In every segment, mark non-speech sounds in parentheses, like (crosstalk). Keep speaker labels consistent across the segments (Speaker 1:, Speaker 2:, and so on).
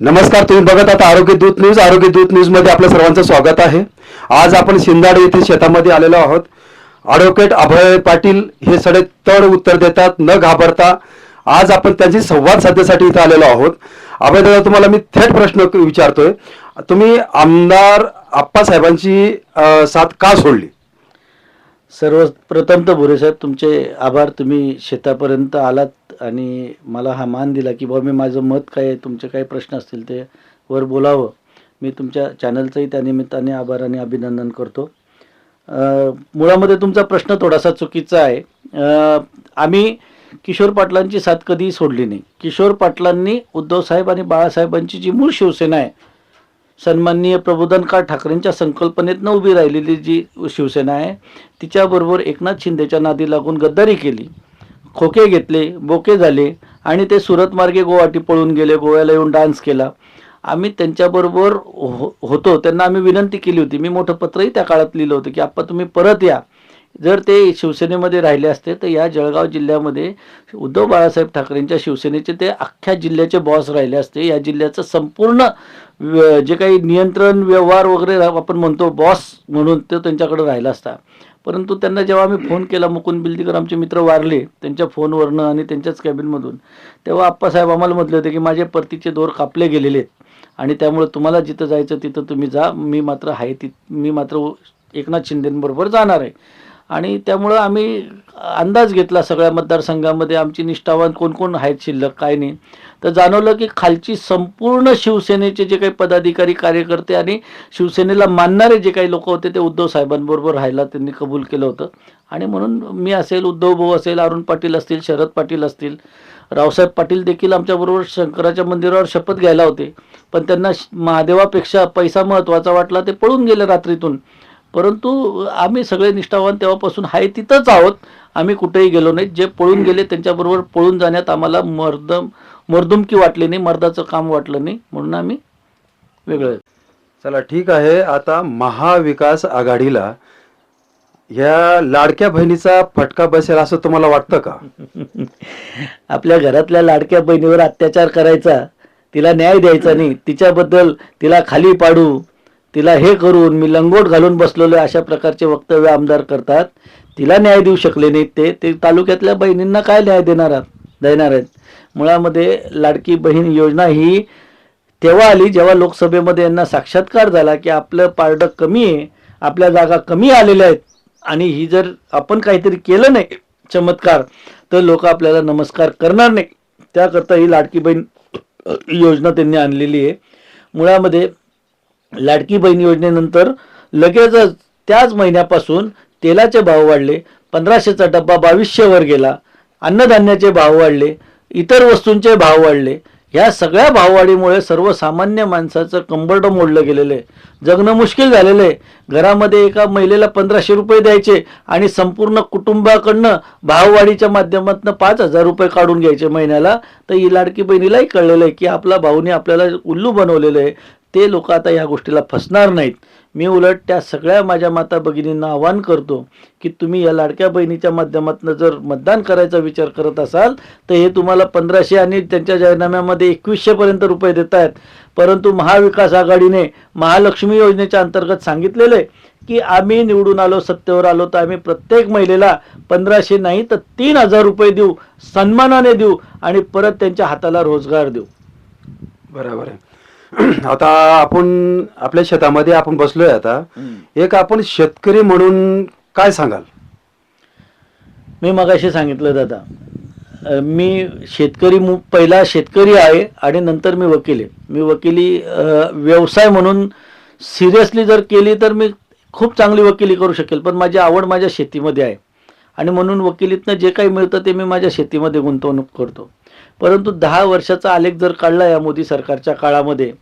Speaker 1: नमस्कार तुम्ही बघत आता आरोग्य दूत न्यूज. आरोग्य दूत न्यूजमध्ये आपलं सर्वांचं स्वागत आहे. आज आपण शिंदाडे येथे शेतामध्ये आलेलो आहोत. ॲडव्होकेट अभय पाटील हे सडे तड उत्तर देतात न घाबरता आज आपण त्यांची संवाद साधण्यासाठी इथे आलेलो आहोत. अभय दादा तुम्हाला मी थेट प्रश्न विचारतोय. तुम्ही आमदार आप्पासाहेबांची साथ का सोडली?
Speaker 2: सर्वप्रथम तर भुरेसाहेब तुमचे आभार. तुम्ही शेतापर्यंत आलात आणि मला हा मान दिला की बाबा मी माझं मत काय आहे तुमचे काही प्रश्न असतील ते वर बोलावं. मी तुमच्या चॅनलचंही त्या निमित्ताने आभार आणि अभिनंदन करतो. मुळामध्ये तुमचा प्रश्न थोडासा चुकीचा आहे. आम्ही किशोर पाटलांची साथ कधीही सोडली नाही. किशोर पाटलांनी उद्धवसाहेब आणि बाळासाहेबांची जी मूळ शिवसेना आहे सन्माननीय प्रबोधनकार ठाकरेंच्या संकल्पनेतनं उभी राहिलेली जी शिवसेना आहे तिच्याबरोबर एकनाथ शिंदेच्या नादी लागून गद्दारी केली. खोके घेतले बोके झाले आणि ते सुरत मार्गे गोवाटी पळून गेले गोव्याला येऊन डान्स केला. आम्ही त्यांच्याबरोबर हो होतो त्यांना आम्ही विनंती केली होती. मी मोठं पत्रही त्या काळात लिहिलं होतं की आप्पा तुम्ही परत या. जर ते शिवसेनेमध्ये राहिले असते तर या जळगाव जिल्ह्यामध्ये उद्धव बाळासाहेब ठाकरेंच्या शिवसेनेचे ते अख्ख्या जिल्ह्याचे बॉस राहिले असते. या जिल्ह्याचं संपूर्ण व्य- जे काही नियंत्रण व्यवहार वगैरे आपण म्हणतो बॉस म्हणून तो त्यांच्याकडे राहिला असता. परंतु त्यांना जेव्हा आम्ही फोन केला मुकुंद बिल्दीकर आमचे मित्र वारले त्यांच्या फोनवरनं आणि त्यांच्याच कॅबिनमधून तेव्हा आप्पासाहेब आम्हाला म्हटले होते की माझे परतीचे दोर कापले गेलेले आहेत आणि त्यामुळे तुम्हाला जिथं जायचं तिथं तुम्ही जा. मी मात्र आहे ती मी मात्र एकनाथ शिंदेबरोबर जाणार आहे. आणि त्यामुळं आम्ही अंदाज घेतला सगळ्या मतदारसंघामध्ये आमची निष्ठावान कोण कोण आहेत शिल्लक काय नाही. तर जाणवलं की खालची संपूर्ण शिवसेनेचे जे काही पदाधिकारी कार्यकर्ते आणि शिवसेनेला मानणारे जे काही लोक होते ते उद्धव साहेबांबरोबर राहायला त्यांनी कबूल केलं होतं. आणि म्हणून मी असेल उद्धव भाऊ असेल अरुण पाटील असतील शरद पाटील असतील रावसाहेब पाटील देखील आमच्याबरोबर शंकराच्या मंदिरावर शपथ घ्यायला होते. पण त्यांना महादेवापेक्षा पैसा महत्त्वाचा वाटला ते पळून गेले रात्रीतून. परंतु आम्ही सगळे निष्ठावान तेव्हापासून आहे तिथंच आहोत. आम्ही कुठेही गेलो नाही. जे पळून गेले त्यांच्याबरोबर पळून जाण्यात आम्हाला मर्दम मर्दुमकी वाटली नाही. मर्दाचं काम वाटलं नाही. म्हणून आम्ही वेगळं.
Speaker 1: चला ठीक आहे. आता महाविकास आघाडीला या लाडक्या बहिणीचा फटका बसेल असं तुम्हाला वाटतं का? (laughs)
Speaker 2: आपल्या घरातल्या लाडक्या बहिणीवर अत्याचार करायचा. तिला न्याय द्यायचा नाही. तिच्याबद्दल तिला खाली पाडू. तिला हे करून मी लंगोट घालून बसलेलो आहे, अशा प्रकारचे वक्तव्य आमदार करतात. तिला न्याय देऊ शकले नाहीत ते ते तालुक्यातल्या बहिणींना काय न्याय देणार आहात? देणार आहेत. मुळामध्ये लाडकी बहीण योजना ही तेव्हा आली जेव्हा लोकसभेमध्ये यांना साक्षात्कार झाला की आपलं पारडं कमी आहे आपल्या जागा कमी आलेल्या आहेत. आणि ही जर आपण काहीतरी केलं नाही चमत्कार तर लोक आपल्याला नमस्कार करणार नाही. त्याकरता ही लाडकी बहीण योजना त्यांनी आणलेली आहे. मुळामध्ये लाडकी बहीण योजनेनंतर लगेचच त्याच महिन्यापासून तेलाचे भाव वाढले. पंधराशेचा डब्बा बावीसशेवर गेला. अन्नधान्याचे भाव वाढले. इतर वस्तूंचे भाव वाढले. ह्या सगळ्या भाववाढीमुळे सर्वसामान्य माणसाचं कंबरडं मोडलं गेलेलं आहे. जगणं मुश्किल झालेलं आहे. घरामध्ये एका महिलेला पंधराशे रुपये द्यायचे आणि संपूर्ण कुटुंबाकडनं भाववाढीच्या माध्यमातून पाच हजार रुपये काढून घ्यायचे महिन्याला तर ही लाडकी बहिणीलाही कळलेलं आहे की आपला भाऊने आपल्याला उल्लू बनवलेलं आहे. ते लोक आता या गोष्टीला फसणार नाहीत. मी उलट त्या सगळ्या माझ्या माता भगिनींना आवाहन करतो की तुम्ही या लाडक्या बहिणीच्या माध्यमातून जर मतदान करायचा विचार करत असाल तर हे तुम्हाला पंधराशे आणि त्यांच्या जाहीरनाम्यामध्ये एकवीसशेपर्यंत रुपये देत आहेत. परंतु महाविकास आघाडीने महालक्ष्मी योजनेच्या अंतर्गत सांगितलेलं आहे की आम्ही निवडून आलो सत्तेवर आलो तर आम्ही प्रत्येक महिलेला पंधराशे नाही तर तीन हजार रुपये देऊ सन्मानाने देऊ आणि परत त्यांच्या हाताला रोजगार देऊ.
Speaker 1: बरोबर आहे. (clears throat) आता आपण आपल्या शेतामध्ये आपण बसलोय आता. एक आपण शेतकरी म्हणून काय सांगाल?
Speaker 2: मी मगाशी सांगितलं दादा मी शेतकरी मु पहिला शेतकरी आहे आणि नंतर मी वकील आहे. मी वकिली व्यवसाय म्हणून सिरियसली जर केली तर मी खूप चांगली वकिली करू शकेल पण माझी आवड माझ्या शेतीमध्ये आहे. आणि म्हणून वकिलीतनं जे काही मिळतं ते मी माझ्या शेतीमध्ये गुंतवणूक करतो. परंतु दहा वर्षाचा आलेख जर काढला या मोदी सरकारच्या काळामध्ये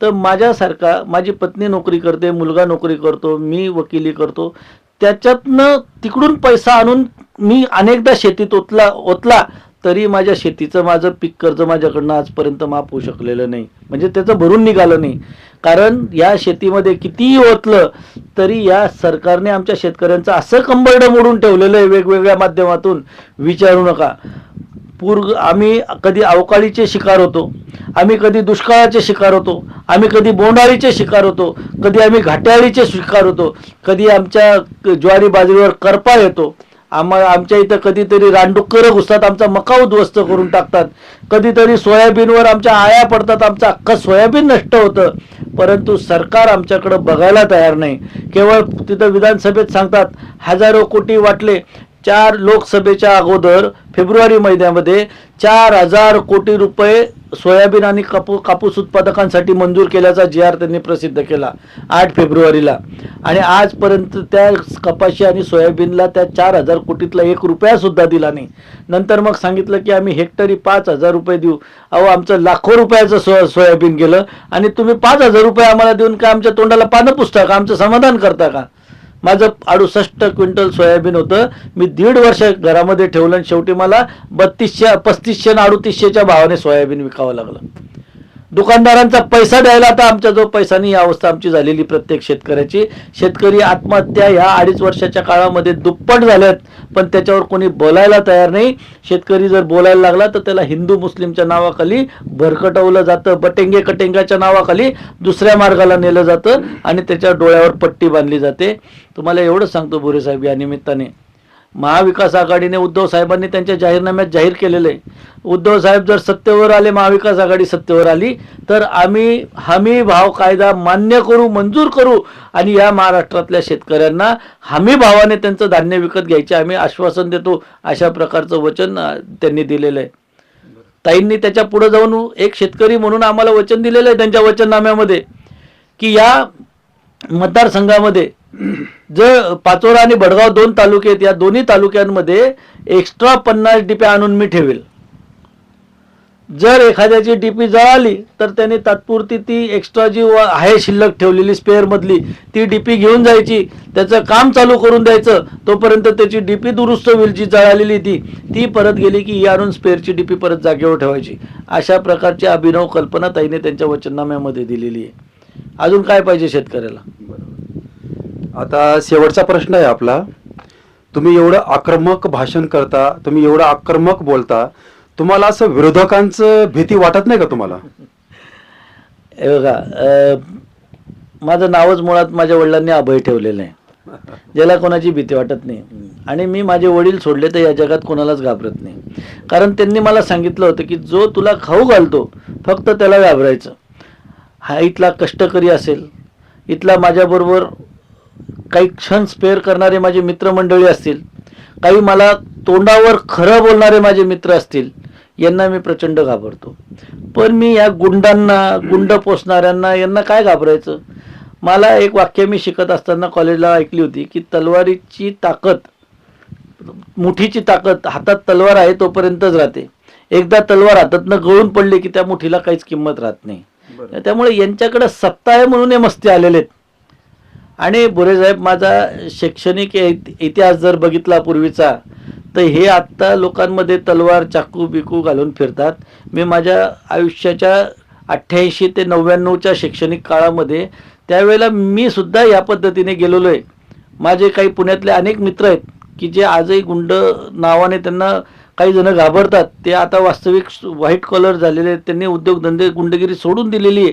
Speaker 2: तर माझ्यासारखा माझी पत्नी नोकरी करते मुलगा नोकरी करतो मी वकिली करतो त्याच्यातनं तिकडून पैसा आणून मी अनेकदा शेतीत ओतला ओतला तरी माझ्या शेतीचं माझं पीक कर्ज माझ्याकडनं आजपर्यंत माफ होऊ शकलेलं नाही. म्हणजे त्याचं भरून निघालं नाही. कारण या शेतीमध्ये कितीही ओतलं तरी या सरकारने आमच्या शेतकऱ्यांचं असं कंबरडं मोडून ठेवलेलं आहे वेगवेगळ्या माध्यमातून विचारू नका. पूर आम्ही कधी अवकाळीचे शिकार होतो आम्ही कधी दुष्काळाचे शिकार होतो आम्ही कधी बोंडाळीचे शिकार होतो कधी आम्ही घाट्याळीचे शिकार होतो कधी आमच्या ज्वारी बाजरीवर करपा येतो आम्हा आमच्या इथं कधीतरी रानडुक्कर घुसतात आमचा मका उद्ध्वस्त करून टाकतात कधीतरी सोयाबीनवर आमच्या आळ्या पडतात आमचं अख्खं सोयाबीन नष्ट होतं परंतु सरकार आमच्याकडं बघायला तयार नाही. केवळ तिथं विधानसभेत सांगतात हजारो कोटी वाटले चार लोकसभेच्या अगोदर फेब्रुवारी महिन्यामध्ये चार हजार कोटी रुपये सोयाबीन आणि कापू कापूस उत्पादकांसाठी मंजूर केल्याचा जी आर त्यांनी प्रसिद्ध केला आठ फेब्रुवारीला. आणि आजपर्यंत त्या कपाशी आणि सोयाबीनला त्या चार हजार कोटीतला एक रुपयासुद्धा दिला नाही. नंतर मग सांगितलं की आम्ही हेक्टरी पाच हजार रुपये देऊ. अहो आमचं लाखो रुपयाचं सो सोयाबीन गेलं आणि तुम्ही पाच हजार रुपये आम्हाला देऊन का आमच्या तोंडाला पानं पुसता का? आमचं समाधान करता का? माझं अडुसष्ट क्विंटल सोयाबीन होतं. मी दीड वर्ष घरामध्ये ठेवलं आणि शेवटी मला बत्तीसशे पस्तीसशे आणि अडुतीसशेच्या भावाने सोयाबीन विकावं लागलं. दुकानदारांचा पैसा द्यायला आता आमच्या जो पैसा नाही ही अवस्था आमची झालेली प्रत्येक शेतकऱ्याची. शेतकरी आत्महत्या ह्या अडीच वर्षाच्या काळामध्ये दुप्पट झाल्यात पण त्याच्यावर कोणी बोलायला तयार नाही. शेतकरी जर बोलायला लागला तर त्याला हिंदू मुस्लिमच्या नावाखाली भरकटवलं जातं बटेंगे कटेंगाच्या नावाखाली दुसऱ्या मार्गाला नेलं जातं आणि त्याच्या डोळ्यावर पट्टी बांधली जाते. तुम्हाला एवढं सांगतो बोरे साहेब या निमित्ताने. महाविकास आघाडीने उद्धव साहेबांनी त्यांच्या जाहीरनाम्यात जाहीर केलेलं आहे. उद्धव साहेब जर सत्तेवर आले महाविकास आघाडी सत्तेवर आली तर आम्ही हमी भाव कायदा मान्य करू मंजूर करू आणि या महाराष्ट्रातल्या शेतकऱ्यांना हमी भावाने त्यांचं धान्य विकत घ्यायचे आम्ही आश्वासन देतो अशा प्रकारचं वचन त्यांनी दिलेलं आहे. ताईंनी त्याच्या पुढे जाऊन एक शेतकरी म्हणून आम्हाला वचन दिलेलं आहे त्यांच्या वचननाम्यामध्ये की या मतदारसंघामध्ये जर पाचोरा आणि भडगाव दोन तालुके आहेत या दोन्ही तालुक्यांमध्ये एक्स्ट्रा पन्नास डीपी आणून मी ठेवेल. जर एखाद्याची डीपी जळाली तर त्याने तात्पुरती ती एक्स्ट्रा जी व- आहे शिल्लक ठेवलेली स्पेअर मधली ती डीपी घेऊन जायची त्याचं काम चालू करून द्यायचं तोपर्यंत त्याची डीपी दुरुस्त होईल जी जळालेली ती ती परत गेली की ही आणून स्पेअरची डीपी परत जागेवर ठेवायची. अशा प्रकारची अभिनव कल्पना ताईने त्यांच्या वचननाम्यामध्ये दिलेली आहे. अजून काय पाहिजे शेतकऱ्याला?
Speaker 1: आता शेवटचा प्रश्न आहे आपला. तुम्ही एवढं आक्रमक भाषण करता तुम्ही एवढं आक्रमक बोलता तुम्हाला असं विरोधकांचं भीती वाटत नाही का तुम्हाला?
Speaker 2: हे बघा माझं नावच मुळात माझ्या वडिलांनी अभय ठेवलेलं आहे. ज्याला कोणाची भीती वाटत नाही. आणि मी माझे वडील सोडले तर या जगात कोणालाच घाबरत नाही. कारण त्यांनी मला सांगितलं होतं की जो तुला खाऊ घालतो फक्त त्याला घाबरायचं. हा इथला कष्टकरी असेल इथला माझ्याबरोबर काही क्षण स्पेअर करणारे माझे मित्रमंडळी असतील काही मला तोंडावर खरं बोलणारे माझे मित्र असतील यांना मी प्रचंड घाबरतो. पण मी या गुंडांना गुंड पोसणाऱ्यांना यांना काय घाबरायचं? मला एक वाक्य मी शिकत असताना कॉलेजला ऐकली होती की तलवारीची ताकद मुठीची ताकद हातात तलवार आहे तोपर्यंतच राहते. एकदा तलवार हातातनं गळून पडली की त्या मुठीला काहीच किंमत राहत नाही. त्यामुळे यांच्याकडे सत्ता आहे म्हणून हे मस्ती आलेले आहेत. आणि साहेब माझा शैक्षणिक इतिहास जर बघितला पूर्वीचा तर हे आत्ता लोकांमध्ये तलवार चाकू बिकू घालून फिरतात. मी माझ्या आयुष्याच्या अठ्ठ्याऐंशी ते नव्याण्णवच्या शैक्षणिक काळामध्ये त्यावेळेला मी सुद्धा या पद्धतीने गेलेलो आहे. माझे काही पुण्यातले अनेक मित्र आहेत की जे आजही गुंड नावाने त्यांना काही जण घाबरतात. ते आता वास्तविक व्हाईट कॉलर झालेले आहेत. त्यांनी उद्योगधंदे गुंडगिरी सोडून दिलेली आहे.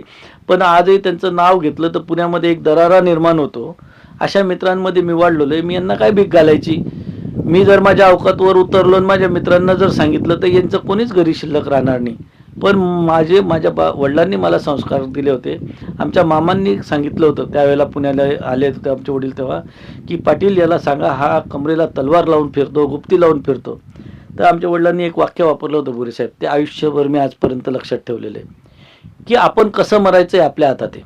Speaker 2: पण आजही त्यांचं नाव घेतलं तर पुण्यामध्ये एक दरारा निर्माण होतो. अशा मित्रांमध्ये मी वाढलेलो आहे मी यांना काय भीक घालायची? मी जर माझ्या अवकातवर उतरलो आणि माझ्या मित्रांना जर सांगितलं तर यांचं कोणीच घरी शिल्लक राहणार नाही. पण माझे माझ्या बा वडिलांनी मला संस्कार दिले होते. आमच्या मामांनी सांगितलं होतं. त्यावेळेला पुण्याला आले होते आमचे वडील तेव्हा की पाटील याला सांगा हा कमरेला तलवार लावून फिरतो गुप्ती लावून फिरतो. तर आमच्या वडिलांनी एक वाक्य वापरलं होतं बोरे साहेब. ते आयुष्यभर मी आजपर्यंत लक्षात ठेवलेलं आहे. की आपण कसं मरायचं आहे आपल्या हातात आहे.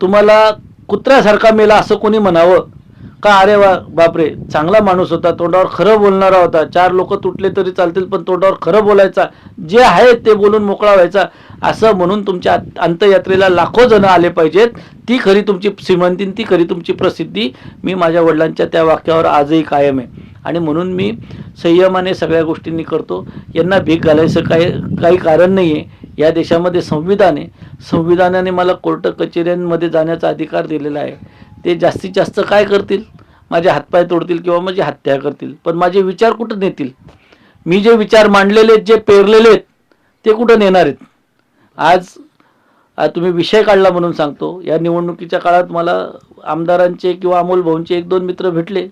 Speaker 2: तुम्हाला कुत्र्यासारखा मेला असं कोणी म्हणावं का अरे वा बापरे चांगला माणूस होता तोंडावर खरं बोलणारा होता. चार लोक तुटले तरी चालतील पण तोंडावर खरं बोलायचा जे आहे ते बोलून मोकळा व्हायचा. असं म्हणून तुमच्या अंतयात्रेला अंत्ययात्रेला लाखो जण आले पाहिजेत. ती खरी तुमची श्रीमंती ती खरी तुमची प्रसिद्धी मी माझ्या वडिलांच्या त्या वाक्यावर आजही कायम आहे. आणि म्हणून मी संयमाने सगळ्या गोष्टींनी करतो. यांना भीक घालायचं काही काही कारण नाही आहे या देशामध्ये संविधान आहे. संविधानाने मला कोर्ट कचेऱ्यांमध्ये जाण्याचा अधिकार दिलेला आहे. ते जास्तीत जास्त काय करतील? माझे हातपाय तोडतील किंवा माझी हत्या करतील? पण माझे विचार कुठं नेतील? मी जे विचार मांडलेले आहेत जे पेरलेले आहेत ते कुठं नेणार आहेत? आज आज तुम्ही विषय काढला म्हणून सांगतो. या निवडणुकीच्या काळात मला आमदारांचे किंवा अमोल भाऊंचे एक दोन मित्र भेटले.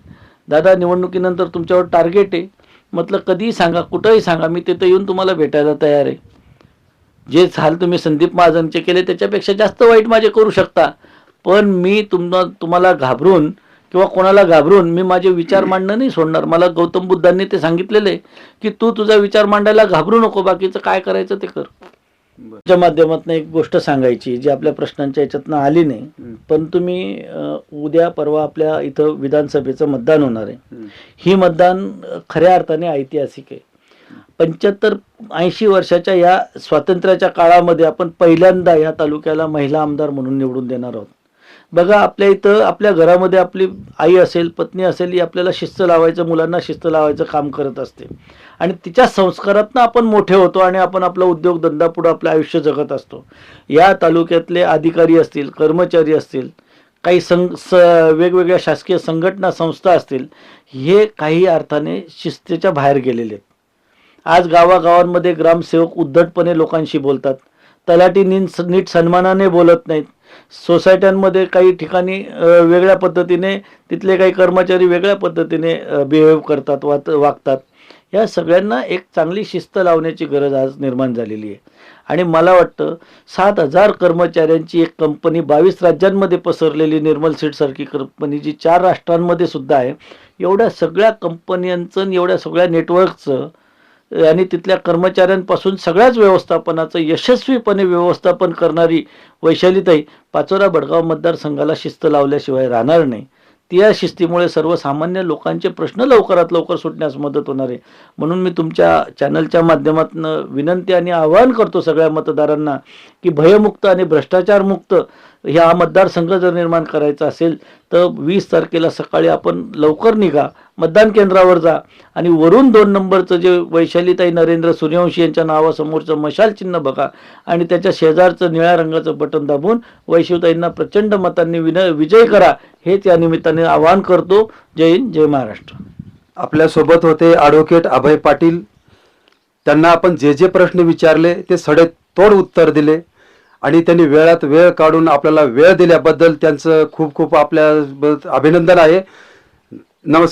Speaker 2: दादा निवडणुकीनंतर तुमच्यावर टार्गेट आहे. म्हटलं कधीही सांगा कुठंही सांगा मी तिथं येऊन तुम्हाला भेटायला तयार आहे. जे झाल तुम्ही संदीप महाजनचे केले त्याच्यापेक्षा जास्त वाईट माझे करू शकता. पण मी तुम तुम्हाला घाबरून किंवा कोणाला घाबरून मी माझे विचार मांडणं नाही सोडणार. मला गौतम बुद्धांनी ते सांगितलेलं आहे की तू तुझा विचार मांडायला घाबरू नको बाकीचं काय करायचं ते कर. च्या माध्यमातून एक गोष्ट सांगायची जी आपल्या प्रश्नांच्या याच्यातनं आली नाही पण तुम्ही उद्या परवा आपल्या इथं विधानसभेचं मतदान होणार आहे. ही मतदान खऱ्या अर्थाने ऐतिहासिक आहे. पंच्याहत्तर ऐंशी वर्षाच्या या स्वातंत्र्याच्या काळामध्ये आपण पहिल्यांदा या तालुक्याला महिला आमदार म्हणून निवडून देणार आहोत. बघा आपल्या इथं आपल्या घरामध्ये आपली आई असेल पत्नी असेल ही आपल्याला शिस्त लावायचं मुलांना शिस्त लावायचं काम करत असते. आणि तिच्या संस्कारातनं आपण मोठे होतो आणि आपण आपला उद्योगधंदा पुढं आपलं आयुष्य जगत असतो. या तालुक्यातले अधिकारी असतील कर्मचारी असतील काही संघ स वेगवेगळ्या शासकीय संघटना संस्था असतील हे काही अर्थाने शिस्तीच्या बाहेर गेलेले आहेत. आज गावागावांमध्ये ग्रामसेवक उद्धटपणे लोकांशी बोलतात. तलाठी नीट नीट सन्मानाने बोलत नाहीत. सोसायट्यांमध्ये काही ठिकाणी वेगळ्या पद्धतीने तिथले काही कर्मचारी वेगळ्या पद्धतीने बिहेव करतात वात वागतात. या सगळ्यांना एक चांगली शिस्त लावण्याची गरज आज निर्माण झालेली आहे. आणि मला वाटतं सात हजार कर्मचाऱ्यांची एक कंपनी बावीस राज्यांमध्ये पसरलेली निर्मल सीटसारखी कंपनी जी चार राष्ट्रांमध्ये सुद्धा आहे एवढ्या सगळ्या कंपन्यांचं आणि एवढ्या सगळ्या नेटवर्कचं आणि तिथल्या कर्मचाऱ्यांपासून सगळ्याच व्यवस्थापनाचं यशस्वीपणे व्यवस्थापन करणारी वैशालीताई पाचोरा बडगाव मतदारसंघाला शिस्त लावल्याशिवाय राहणार नाही. ती या शिस्तीमुळे सर्वसामान्य लोकांचे प्रश्न लवकरात लवकर सुटण्यास मदत होणार आहे. म्हणून मी तुमच्या चॅनलच्या माध्यमातून विनंती आणि आवाहन करतो सगळ्या मतदारांना की भयमुक्त आणि भ्रष्टाचारमुक्त ह्या मतदारसंघ जर निर्माण करायचा असेल तर वीस तारखेला सकाळी आपण लवकर निघा मतदान केंद्रावर जा. आणि वरून दोन नंबरचं जे वैशालीताई नरेंद्र सूर्यवंशी यांच्या नावासमोरचं मशाल चिन्ह बघा आणि त्याच्या शेजारचं निळ्या रंगाचं बटन दाबून वैशिवताईंना प्रचंड मतांनी विन विजय करा. हेच या निमित्ताने आवाहन करतो. जय हिंद जय महाराष्ट्र.
Speaker 1: आपल्यासोबत होते ॲडव्होकेट अभय पाटील. त्यांना आपण जे जे प्रश्न विचारले ते सडेतोड उत्तर दिले. आणि त्यांनी वेळात वेळ काढून आपल्याला वेळ दिल्याबद्दल त्यांचं खूप खूप आपल्या अभिनंदन आहे. नमस्कार.